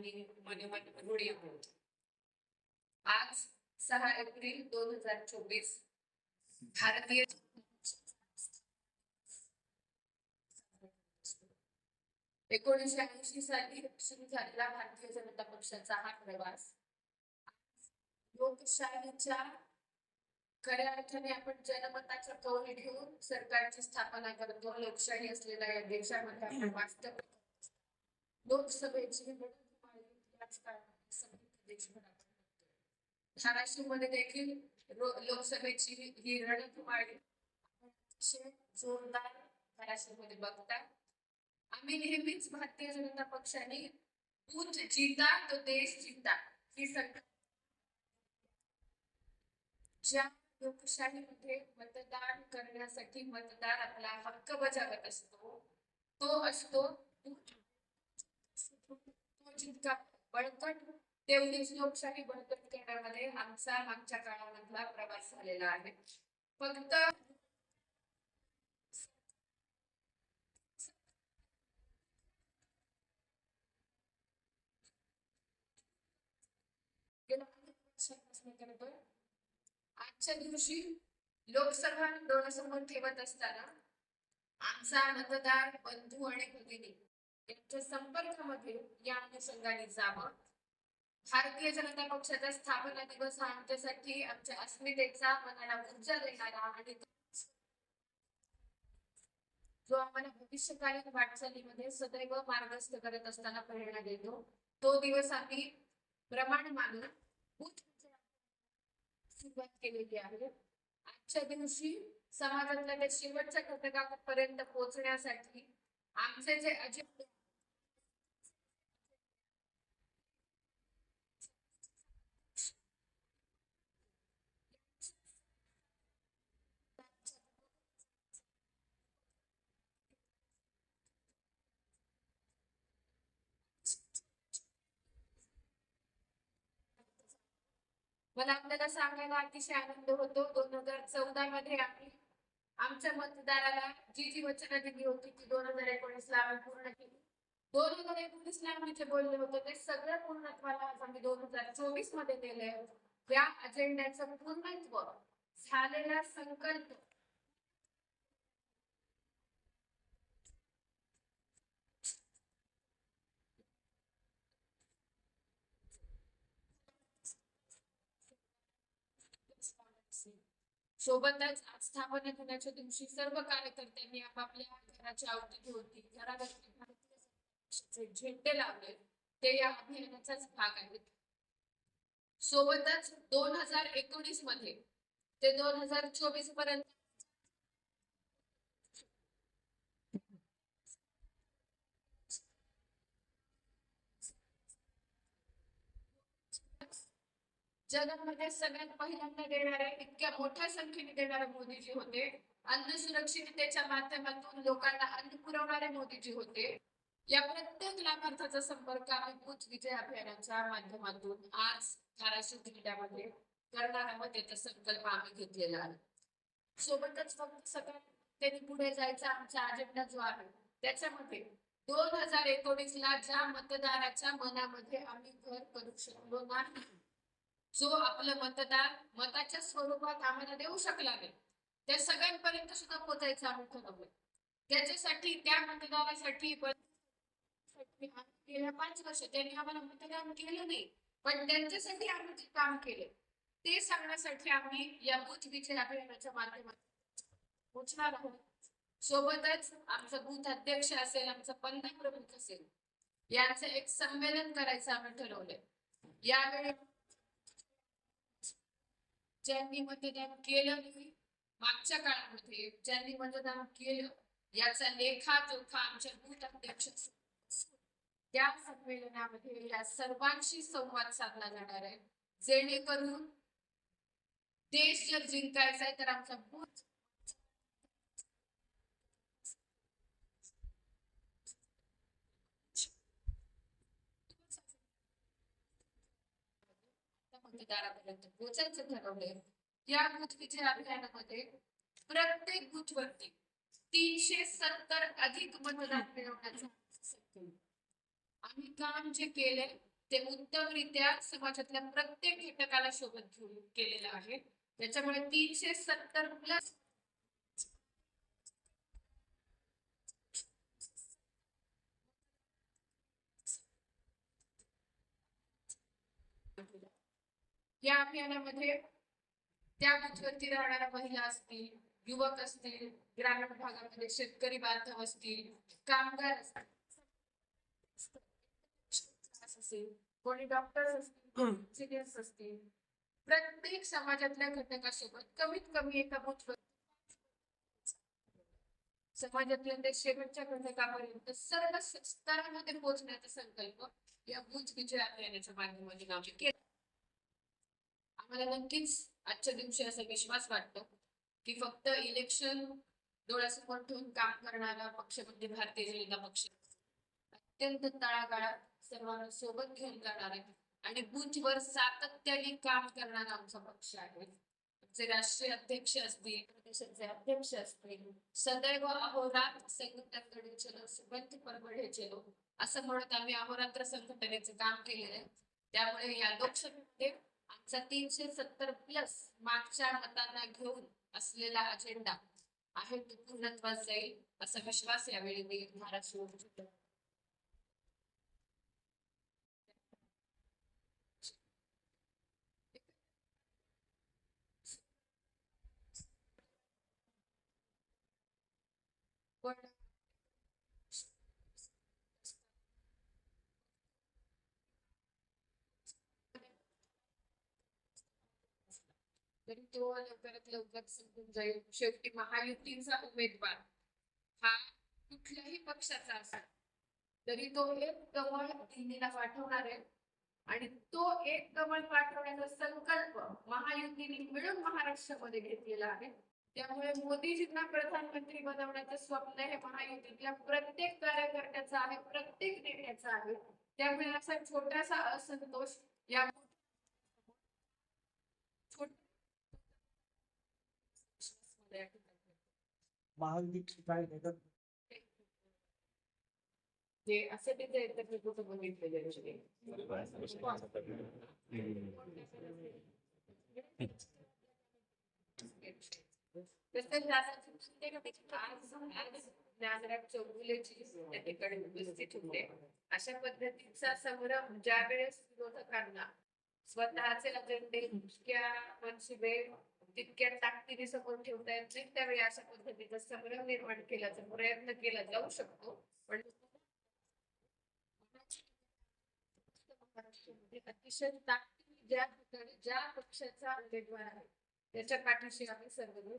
आणि मनोमन रूढी आहोत. आज सहा एप्रिल दोन हजार चोवीस भारतीय एकोणीसशे ऐंशी साली सुरू झालेला भारतीय जनता पक्षाचा हा प्रवास. लोकशाहीच्या खऱ्या अर्थाने आपण जनमताच्या कौल घेऊन सरकारची स्थापना करतो. लोकशाही असलेल्या या देशामध्ये आपण वास्तव लोकसभेची निवडणूक याच देशभरात धाराशिवमध्ये देखील लोकसभेची ही रणधुमाळी आपण अतिशय जोरदार धाराशिवमध्ये बघता आम्ही नेहमीच भारतीय जनता पक्षाने बूथ जिता तो देश जिता ही संकल्पना ज्या लोकशाहीमध्ये मतदान करण्यासाठी मतदार आपला हक्क बजावत असतो तो असतो तो जितका बळकट तेवढीच लोकशाही बळकट करण्यामध्ये आमचा मागच्या काळामधला प्रवास झालेला आहे. फक्त आजच्या दिवशी लोकसभा डोळ्यासमोर ठेवत असताना आमचा मतदार बंधू आणि भगिनी यांच्या संपर्कामध्ये या अनुषंगाने जावं. भारतीय जनता पक्षाचा स्थापना दिवस हा आमच्यासाठी आमच्या अस्मितेचा मनाला ऊर्जा देणारा आणि जो आम्हाला भविष्यकालीन वाटचालीमध्ये सदैव मार्गस्थ करत असताना प्रेरणा देतो तो दिवस आम्ही प्रमाण मानून सुरुवात केलेली आहे. आजच्या दिवशी समाजातल्या त्या शेवटच्या घटकापर्यंत पोहोचण्यासाठी आमचे जे अजित मला आपल्याला सांगायला अतिशय आनंद होतो. दोन हजार चौदा मध्ये आम्ही आमच्या मतदाराला जी जी वचनं दिली होती ती दोन हजार एकोणीस ला आम्ही पूर्ण केली. दोन हजार एकोणीस ला आम्ही जे बोलले होतो ते सगळं पूर्णत्वाला आज आम्ही दोन हजार चोवीसमध्ये नेले या अजेंड्याचं पूर्णत्व झालेला संकल्प सोबतच आज स्थापना दिनाच्या दिवशी सर्व कार्यकर्त्यांनी आपापल्या घराच्या अवतीभोवती घराभोवती भारतीय झेंडे लावले ते या अभियानाचाच भाग आहेत. सोबतच दोन हजार एकोणीसमध्ये ते दोन हजार चोवीसपर्यंत जगामध्ये सगळ्यात पहिल्यांदा देणारे इतक्या मोठ्या संख्येने देणारे मोदीजी होते. अन्न सुरक्षिततेच्या माध्यमातून लोकांना अन्न पुरवणारे मोदीजी होते. या प्रत्येक लाभार्थाचा संपर्क आम्ही बूथ विजय अभियानाच्या माध्यमातून आज धाराशिव जिल्ह्यामध्ये करणार आहोत याचा संकल्प आम्ही घेतलेला आहे. सोबतच फक्त सगळ्यात त्यांनी पुढे जायचा आमचा अजेंडा जो आहे त्याच्यामध्ये दोन हजार एकोणीस ला ज्या मतदाराच्या मनामध्ये आम्ही घर करू शकलो नाही जो आपलं मतदार मताच्या स्वरूपात आम्हाला देऊ शकला नाही. त्या सगळ्यांपर्यंत सुद्धा पोहोचायचं आम्ही ठरवलं. त्याच्यासाठी त्या मतदारासाठी गेल्या पाच वर्ष त्यांनी आम्हाला मतदान केलं नाही. पण त्यांच्यासाठी आम्ही जे काम केले ते सांगण्यासाठी आम्ही या बूथ विजय अभियानाच्या माध्यमातून आहोत. सोबतच आमचं बूथ अध्यक्ष असेल आमचं पंधरा प्रमुख असेल यांचं एक संमेलन करायचं आम्ही ठरवलंय. यावेळी ज्यांनी मतदान केलं नाही मागच्या काळामध्ये ज्यांनी मतदान केलं याचा लेखाजोखा आमच्या बूथ अध्यक्ष त्या संमेलनामध्ये या सर्वांशी संवाद साधला जाणार आहे. जेणेकरून देश जर जिंकायचा आहे तर आमचा बूथ मतदारापर्यंत पोहोचायचं ठरवलंय या बूथ विजय अभियानामध्ये प्रत्येक बूथ वरती तीनशे सत्तर अधिक मतदान मिळवण्याचा संकल्प. आम्ही काम जे केले ते उत्तमरित्या समाजातल्या प्रत्येक घटकाला सोबत घेऊन केलेलं आहे त्याच्यामुळे तीनशे सत्तर प्लस Thank you. या अभियानामध्ये त्या बूथवरती राहणाऱ्या महिला असतील युवक असतील ग्रामीण भागामध्ये शेतकरी बांधव असतील कामगार असतील कोणी डॉक्टर असतील इंजिनियर्स असतील प्रत्येक समाजातल्या घटकासोबत कमीत कमी एका बुथवर समाजातल्या शेवटच्या घटकापर्यंत सर्व स्तरामध्ये पोहोचण्याचा संकल्प या बुथ विजय अभियानाच्या माध्यमातून आम्ही केला. मला नक्कीच आजच्या दिवशी असा विश्वास वाटतो की फक्त इलेक्शन डोळ्यासमोर ठेवून काम करणारा पक्ष म्हणजे भारतीय जनता पक्ष अत्यंत तळागाळात सर्वांना सोबत घेऊन जाणार आहे आणि बूथवर सातत्याने काम करणारा आमचा पक्ष आहे. आमचे राष्ट्रीय अध्यक्ष असतील प्रदेशाचे अध्यक्ष असतील सदैव अहोरात्र संघटनाकडे चलो सुबंध परबढे चलो असं म्हणत आम्ही अहोरात्र संघटनेचं काम केलेलं आहे. त्यामुळे या लोकसभेमध्ये आमचा तीनशे सत्तर प्लस मागच्या मतांना घेऊन असलेला अजेंडा आहे तो पूर्णत्वास जाईल असा विश्वास यावेळी मी महाराष्ट्र सोडतो पण तरी तो लवकरात लवकर संपून जाईल. शेवटी महायुतीचा उमेदवार हा कुठल्याही पक्षाचा असेल तरी तो एक कमळ दिल्लीला पाठवणार आहे. आणि तो एक कमळ पाठवण्याचा संकल्प महायुतीने मिळून महाराष्ट्रामध्ये घेतलेला आहे. त्यामुळे मोदीजींना प्रधानमंत्री बनवण्याचं स्वप्न हे महायुतीतल्या प्रत्येक कार्यकर्त्याचं आहे प्रत्येक नेत्याचं आहे. त्यामुळे असा छोटासा असंतोष या छोट- महायुतीची काय घटक जे असे तिथे येतात मी कुठं बघितलेले आहे. तसंच आज- आज ते चौगुलेजी त्या ठिकाणी उपस्थित होते अशा पद्धतीचा संग्रम ज्या वेळेस विरोधकांना स्वतःचे अजेंडे इतक्या मनसुबे तितक्या ताकदीने समोर ठेवता येत नाही. त्यावेळी अशा पद्धतीचा संग्रह निर्माण केल्याचा प्रयत्न केला जाऊ शकतो. पण अतिशय ताकदीने ज्या ठिकाणी ज्या पक्षाचा उमेदवार आहे त्याच्या पाठीशी आम्ही सर्वजण